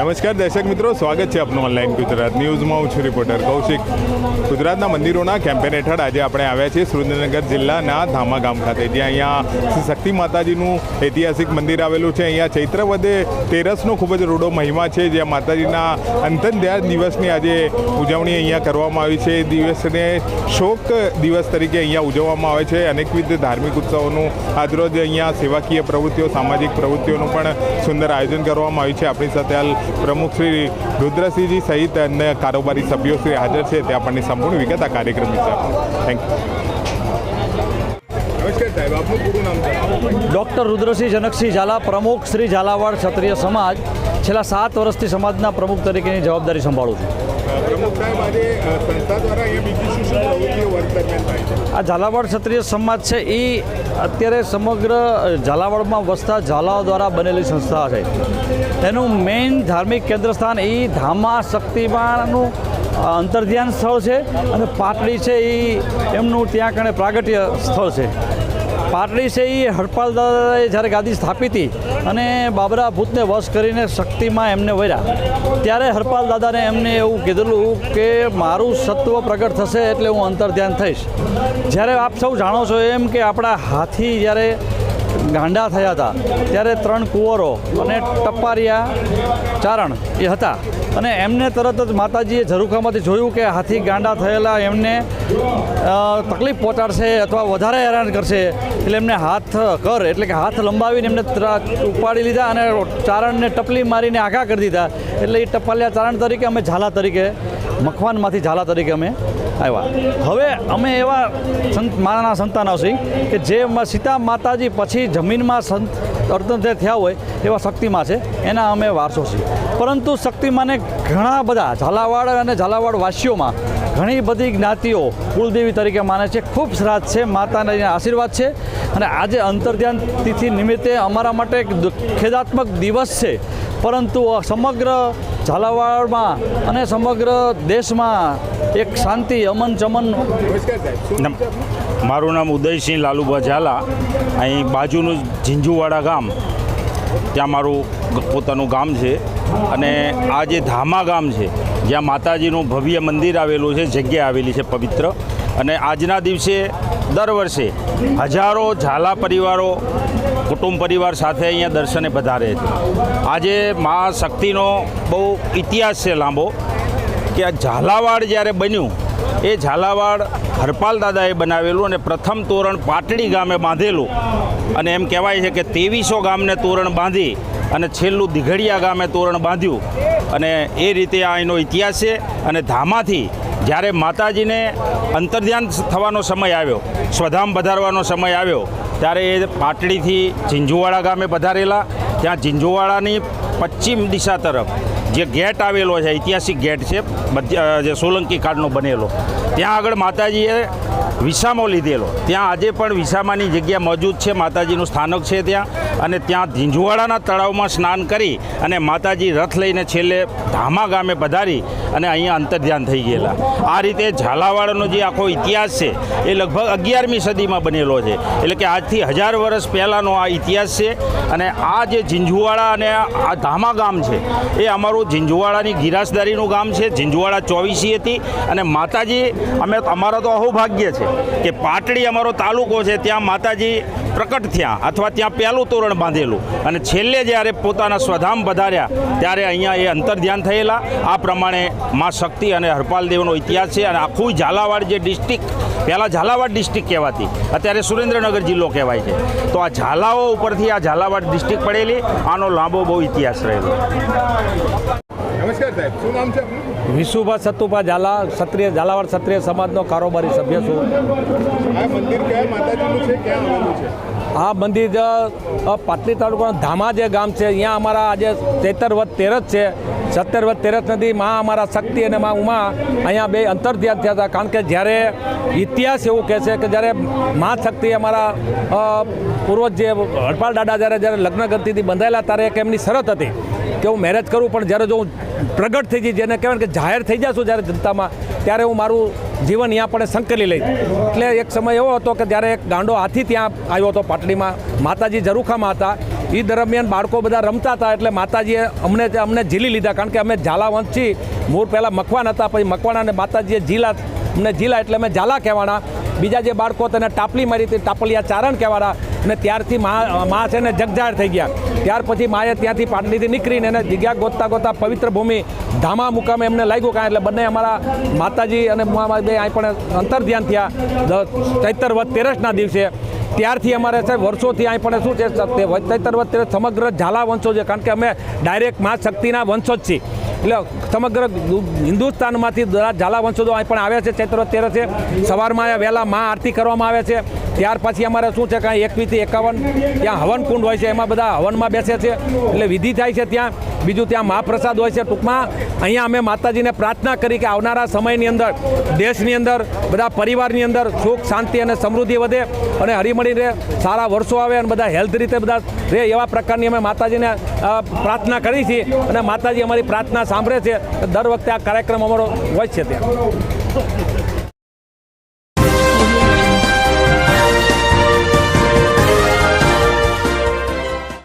નમસ્કાર, દર્શક મિત્રો, સ્વાગત છે આપનું ઓનલાઈન ગુજરાત ન્યૂઝમાં. હું છું રિપોર્ટર કૌશિક. ગુજરાતના મંદિરોના કેમ્પેન હેઠળ આજે આપણે આવ્યા છીએ સુરેન્દ્રનગર જિલ્લાના ધામા ગામ ખાતે, જ્યાં અહીંયા શક્તિ માતાજીનું ઐતિહાસિક મંદિર આવેલું છે. અહીંયા ચૈત્ર વધે તેરસનો ખૂબ જ રૂડો મહિમા છે, જ્યાં માતાજીના અંતન દિવસની આજે ઉજવણી અહીંયા કરવામાં આવી છે. એ દિવસને શોક દિવસ તરીકે અહીંયા ઉજવવામાં આવે છે. અનેકવિધ ધાર્મિક ઉત્સવોનું આજરોજ અહીંયા સેવાકીય પ્રવૃત્તિઓ, સામાજિક પ્રવૃત્તિઓનું પણ સુંદર આયોજન કરવામાં આવ્યું છે. આપણી સાથે હાલ પ્રમુખ શ્રી રુદ્રસિંહજી સહિત અન્ય કારોબારી સભ્યો શ્રી હાજર છે. તે આપણને સંપૂર્ણ વિગત આ કાર્યક્રમ વિશે thank you doctor Rudrasinh Janaksinh Jhala, પ્રમુખ શ્રી ઝાલાવાડ ક્ષત્રિય સમાજ. છેલ્લા સાત વર્ષથી સમાજના પ્રમુખ તરીકેની જવાબદારી સંભાળું છું. આ ઝાલાવાડ ક્ષત્રિય સમાજ છે એ અત્યારે સમગ્ર ઝાલાવાડમાં વસતા ઝાલાઓ દ્વારા બનેલી સંસ્થા છે. એનું મેઇન ધાર્મિક કેન્દ્ર સ્થાન એ ધામા શક્તિમાનું અંતર્ધ્યાન સ્થળ છે અને પાટડી છે એ એમનું ત્યાં કણે પ્રાગટ્ય સ્થળ છે. પાટડી છે એ હરપાલ દાદાએ જ્યારે ગાદી સ્થાપી હતી અને બાબરા ભૂતને વશ કરીને શક્તિમાં એમને વર્યા, ત્યારે હરપાલ દાદાને એમને એવું કીધેલું કે મારું સત્વ પ્રગટ થશે એટલે હું અંતર ધ્યાન થઈશ. જ્યારે આપ સૌ જાણો છો એમ કે આપણા હાથી જ્યારે ગાંડા થયા હતા, ત્યારે ત્રણ કુંવરો અને ટપારિયા ચારણ એ હતા. અને એમને તરત જ માતાજીએ ઝરૂખામાંથી જોયું કે હાથી ગાંડા થયેલા, એમને તકલીફ પહોંચાડશે અથવા વધારે હેરાન કરશે. એટલે એમને હાથ કર, એટલે કે હાથ લંબાવીને એમને ઉપાડી લીધા અને ચારણને ટપલી મારીને આઘા કરી દીધા. એટલે એ ટપાલિયા ચારણ તરીકે, અમે ઝાલા તરીકે, મખવાનમાંથી ઝાલા તરીકે અમે આવ્યા. હવે અમે એવા સંત, મારાના સંતાનો છીએ કે જે સીતા માતાજી પછી જમીનમાં સંત અર્થંતે થયા હોય એવા શક્તિમાં છે, એના અમે વારસો છીએ. પરંતુ શક્તિમાને ઘણા બધા ઝાલાવાડ અને ઝાલાવાડ વાસીઓમાં ઘણી બધી જ્ઞાતિઓ કુલદેવી તરીકે માને છે. ખૂબ શ્રાદ્ધ છે, માતાના આશીર્વાદ છે અને આજે અંતર્ધ્યાન તિથિ નિમિત્તે અમારા માટે એક ખેદાત્મક દિવસ છે. પરંતુ સમગ્ર ઝાલાવાડમાં અને સમગ્ર દેશમાં એક શાંતિ, અમન ચમન મારું નામ ઉદયસિંહ લાલુભા ઝાલા. અહીં બાજુનું ઝીંઝુવાડા ગામ. ત્યાં મારું પોતાનું ગામ છે. અને આ જે ધામા ગામ છે, જ્યાં માતાજીનું ભવ્ય મંદિર આવેલું છે, જગ્યા આવેલી છે પવિત્ર. અને આજના દિવસે દર વર્ષે હજારો ઝાલા પરિવારો કુટુંબ પરિવાર સાથે અહીંયા દર્શને પધારે છે. આજે મા શક્તિનો બહુ ઇતિહાસ છે લાંબો. કે આ ઝાલાવાડ જ્યારે બન્યું, એ ઝાલાવાડ હરપાલ દાદાએ બનાવેલું અને પ્રથમ તોરણ પાટડી ગામે બાંધેલું. અને એમ કહેવાય છે કે ત્રેવીસો ગામને તોરણ બાંધી અને છેલ્લું દિઘડિયા ગામે તોરણ બાંધ્યું. અને એ રીતે આ એનો ઇતિહાસ છે અને ધામાથી જ્યારે માતાજીને અંતર્ધ્યાન થવાનો સમય આવ્યો, સ્વધામ પધારવાનો સમય આવ્યો, ત્યારે એ પાટડીથી ઝીંઝુવાડા ગામે પધારેલા. ત્યાં ઝીંઝુવાડાની પશ્ચિમ દિશા તરફ જે ગેટ આવેલો છે, ઐતિહાસિક ગેટ છે જે સોલંકી કાળનો બનેલો. ત્યાં આગળ માતાજીએ વિસામો લીધેલો. ત્યાં આજે પણ વિસામાની જગ્યા મોજૂદ છે. માતાજીનું સ્થાનક છે ત્યાં અને ત્યાં ઝીંઝુવાડાના તળાવમાં સ્નાન કરી અને માતાજી રથ લઈને છેલ્લે ધામા ગામે પધારી અને અહીંયા અંતર્ધ્યાન થઈ ગયેલા. આ રીતે ઝાલાવાડનો જે આખો ઇતિહાસ છે એ લગભગ અગિયારમી સદીમાં બનેલો છે. એટલે કે આજથી હજાર વર્ષ પહેલાંનો આ ઇતિહાસ છે અને આ જે ઝીંઝુવાડા અને આ ધામા ગામ છે એ અમારું ઝીંઝુવાડાની ગિરાસદારીનું ગામ છે. ઝીંઝુવાડા ચોવીસી હતી અને માતાજી, અમે, અમારા તો અહોભાગ્ય છે. કે પાટડી અમારો તાલુકો છે, ત્યાં માતાજી પ્રકટ થયા અથવા ત્યાં પહેલું તોરણ બાંધેલું. અને છેલ્લે જ્યારે પોતાના સ્વધામ વધાર્યા ત્યારે અહીંયા એ અંતર ધ્યાન થયેલા. આ પ્રમાણે મા શક્તિ અને હરપાલ દેવનો ઇતિહાસ છે અને આખું ઝાલાવાડ જે ડિસ્ટ્રિક્ટ, પહેલાં ઝાલાવાડ ડિસ્ટ્રિક્ટ કહેવાતી, અત્યારે સુરેન્દ્રનગર જિલ્લો કહેવાય છે. તો આ ઝાલાઓ ઉપરથી આ ઝાલાવાડ ડિસ્ટ્રિક્ટ પડેલી, આનો લાંબો બહુ ઇતિહાસ રહેલો. નમસ્કાર સાહેબ શું નામ છે આપનું? વિશુભા સતુભા ઝાલા ક્ષત્રિય ઝાલાવાડ ક્ષત્રિય સમાજનો કારોબારી સભ્ય છું. આ મંદિર કયા માતાજીનું છે ક્યાં આવેલું છે? આ મંદિર પાટલી તાલુકાના ધામા જે ગામ છે અહીંયા અમારા આજે ચૈતર વધ તેરસ છે. સત્તર વધ તેરસ નદી માં અમારા શક્તિ અને માં ઉમા અહીંયા બે અંતર્ધ્યાન થયા હતા. કારણ કે જ્યારે ઇતિહાસ એવું કહે છે કે જ્યારે મા શક્તિ અમારા પૂર્વજ જે હડપાલ દાદા જ્યારે જ્યારે લગ્ન ગતિથી બંધાયેલા ત્યારે એક એમની શરત હતી. કે હું મેરેજ કરું, પણ જ્યારે જો હું પ્રગટ થઈ જઈ જેને કહેવાય કે જાહેર થઈ જશું જ્યારે જનતામાં, ત્યારે હું મારું જીવન અહીંયા પણ સંકલી લઈશ. એટલે એક સમય એવો હતો કે જ્યારે એક ગાંડો હાથી ત્યાં આવ્યો હતો પાટડીમાં, માતાજી ઝરૂખામાં હતા. એ દરમિયાન બાળકો બધા રમતા હતા, એટલે માતાજીએ અમને અમને ઝીલી લીધા, કારણ કે અમે ઝાલા વંશ છીએ મૂળ પહેલાં મકવાન હતા, પછી મકવાણા અને માતાજીએ ઝીલા, અમને ઝીલા એટલે અમે ઝાલા કહેવાના. બીજા જે બાળકો તેને ટાપલી મારી હતી, ટાપલિયા ચારણ કહેવાના. અને ત્યારથી મા છે ને જગજાહેર થઈ ગયા. ત્યાર પછી માએ ત્યાંથી પાટલીથી નીકળીને એને જગ્યા ગોતતા ગોતતા પવિત્ર ભૂમિ ધામા મુકામે એમને લાગ્યું કાંઈ એટલે બંને અમારા માતાજી અને બે અહીં પણ અંતર ધ્યાન થયા. ચૈતર વધ તેરસના દિવસે. ત્યારથી અમારે સાહેબ વર્ષોથી અહીં પણ શું છે સમગ્ર ઝાલા વંશો છે. કારણ કે અમે ડાયરેક્ટ મા શક્તિના વંશો જ છીએ. એટલે સમગ્ર હિન્દુસ્તાનમાંથી ઝાલા વંશજો અહીં પણ આવ્યા છે, ચૈત્ર તેરસે સવારમાં વહેલા મા આરતી કરવામાં આવે છે. ત્યાર પછી અમારે શું છે, કાંઈ એકવીસથી એકાવન ત્યાં હવન કુંડ હોય છે, એમાં બધા હવનમાં બેસે છે. એટલે વિધિ થાય છે ત્યાં. બીજું ત્યાં મહાપ્રસાદ હોય છે ટૂંકમાં. અહીંયા અમે માતાજીને પ્રાર્થના કરી કે આવનારા સમયની અંદર, દેશની અંદર, બધા પરિવારની અંદર સુખ, શાંતિ અને સમૃદ્ધિ વધે અને હળીમળીને સારા વર્ષો આવે અને બધા હેલ્થ રીતે બધા રહે એવા પ્રકારની અમે માતાજીને પ્રાર્થના કરી છીએ અને માતાજી અમારી પ્રાર્થના સાંભળે છે. દર વખતે આ કાર્યક્રમ અમારો હોય છે ત્યાં.